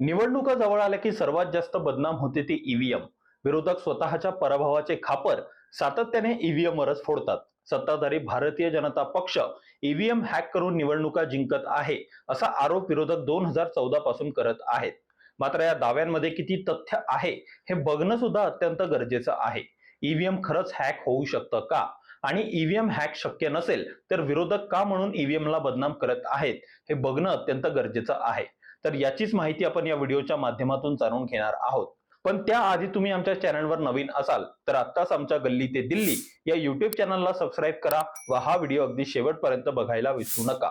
निवडणुका जवळ आल्या की सर्वात जास्त बदनाम होते ती ईव्हीएम. विरोधक स्वतःच्या पराभवाचे खापर सातत्याने ईव्हीएम वरच फोडतात. सत्ताधारी भारतीय जनता पक्ष ईव्हीएम हॅक करून निवडणुका जिंकत आहे असा आरोप विरोधक दोन हजार चौदा पासून करत आहेत. मात्र या दाव्यांमध्ये किती तथ्य आहे हे बघणं सुद्धा अत्यंत गरजेचं आहे. ईव्हीएम खरंच हॅक होऊ शकतं का? आणि ईव्हीएम हॅक शक्य नसेल तर विरोधक का म्हणून ईव्हीएमला बदनाम करत आहेत हे बघणं अत्यंत गरजेचं आहे. तर याचीच माहिती आपण या व्हिडिओच्या माध्यमातून जाणून घेणार आहोत. पण त्याआधी तुम्ही आमच्या चॅनलवर नवीन असाल तर आत्ताच आमच्या गल्ली ते दिल्ली या युट्यूब चॅनलला सबस्क्राईब करा व हा व्हिडिओ अगदी शेवटपर्यंत बघायला विसरू नका.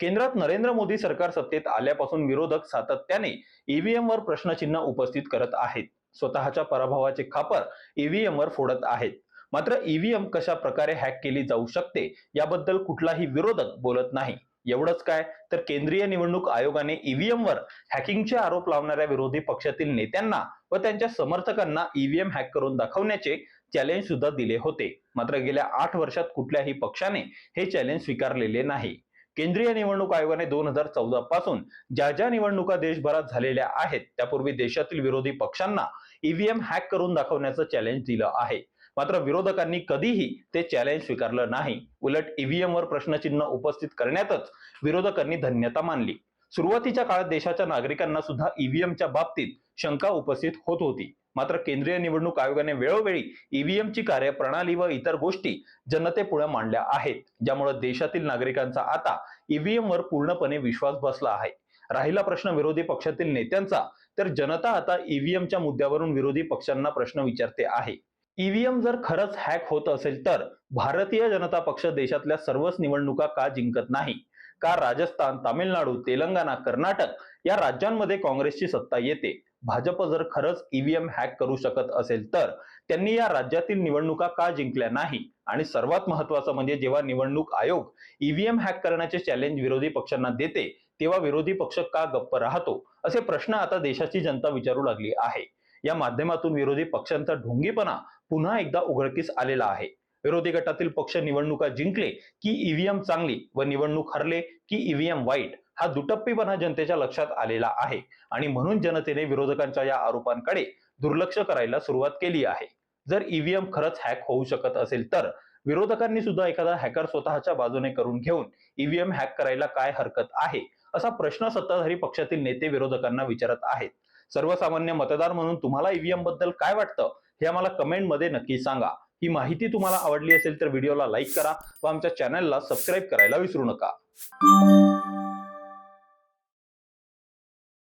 केंद्रात नरेंद्र मोदी सरकार सत्तेत आल्यापासून विरोधक सातत्याने ईव्हीएम वर प्रश्नचिन्ह उपस्थित करत आहेत. स्वतःच्या पराभवाचे खापर ईव्हीएम वर फोडत आहेत. मात्र ईव्हीएम कशा प्रकारे हॅक केली जाऊ शकते याबद्दल कुठलाही विरोधक बोलत नाही. एवढंच काय? तर केंद्रीय निवडणूक आयोगाने ईव्हीएम वर हॅकिंगचे आरोप लावणाऱ्या विरोधी पक्षातील नेत्यांना व त्यांच्या समर्थकांना ईव्हीएम हॅक करून दाखवण्याचे चॅलेंज सुद्धा दिले होते. मात्र गेल्या आठ वर्षात कुठल्याही पक्षाने हे चॅलेंज स्वीकारलेले नाही. केंद्रीय निवडणूक आयोगाने दोन हजार चौदा पासून ज्या ज्या निवडणुका देशभरात झालेल्या आहेत त्यापूर्वी देशातील विरोधी पक्षांना ईव्हीएम हॅक करून दाखवण्याचं चॅलेंज दिलं आहे. मात्र विरोधकांनी कधीही ते चॅलेंज स्वीकारलं नाही. उलट ईव्हीएम वर प्रश्नचिन्ह उपस्थित करण्यातच विरोधकांनी धन्यता मानली. सुरुवातीच्या काळात देशाच्या नागरिकांना सुद्धा ईव्हीएमच्या बाबतीत शंका उपस्थित होत होती. मात्र केंद्रीय निवडणूक आयोगाने वेळोवेळी ईव्हीएमची कार्यप्रणाली व इतर गोष्टी जनतेपुढे मांडल्या आहेत ज्यामुळे देशातील नागरिकांचा आता ईव्हीएम वर पूर्णपणे विश्वास बसला आहे. राहिला प्रश्न विरोधी पक्षातील नेत्यांचा तर जनता आता ईव्हीएमच्या मुद्द्यावरून विरोधी पक्षांना प्रश्न विचारते आहे. ईव्हीएम जर खरंच हॅक होत असेल तर भारतीय जनता पक्ष देशातल्या सर्वच निवडणुका का जिंकत नाही? का राजस्थान तामिळनाडू तेलंगणा कर्नाटक या राज्यांमध्ये काँग्रेसची सत्ता येते? भाजप जर खरंच ईव्हीएम हॅक करू शकत असेल तर त्यांनी या राज्यातील निवडणुका का जिंकल्या नाही? आणि सर्वात महत्वाचं म्हणजे जेव्हा निवडणूक आयोग ईव्हीएम हॅक करण्याचे चॅलेंज विरोधी पक्षांना देते तेव्हा विरोधी पक्ष का गप्प राहतो? असे प्रश्न आता देशाची जनता विचारू लागली आहे. या माध्यमातून विरोधी पक्षांचा ढोंगीपणा पुन्हा एकदा उघडकीस आलेला आहे. विरोधी गटातील पक्ष निवडणुका जिंकले की ईव्हीएम चांगली व निवडणूक हरले की ईव्हीएम वाईट हा दुटप्पीपणा जनतेच्या लक्षात आलेला आहे. आणि म्हणून जनतेने विरोधकांच्या या आरोपांकडे दुर्लक्ष करायला सुरुवात केली आहे. जर ईव्हीएम खरंच हॅक होऊ शकत असेल तर विरोधकांनी सुद्धा एखादा हॅकर स्वतःच्या बाजूने करून घेऊन ईव्हीएम हॅक करायला काय हरकत आहे? असा प्रश्न सत्ताधारी पक्षातील नेते विरोधकांना विचारत आहेत. सर्वसामान्य मतदार म्हणून तुम्हाला ईव्हीएमबद्दल काय वाटतं? हे आम्हाला कमेंटमध्ये नक्की सांगा. ही माहिती तुम्हाला आवडली असेल तर व्हिडिओला लाईक करा व आमच्या चॅनलला सबस्क्राईब करायला विसरू नका.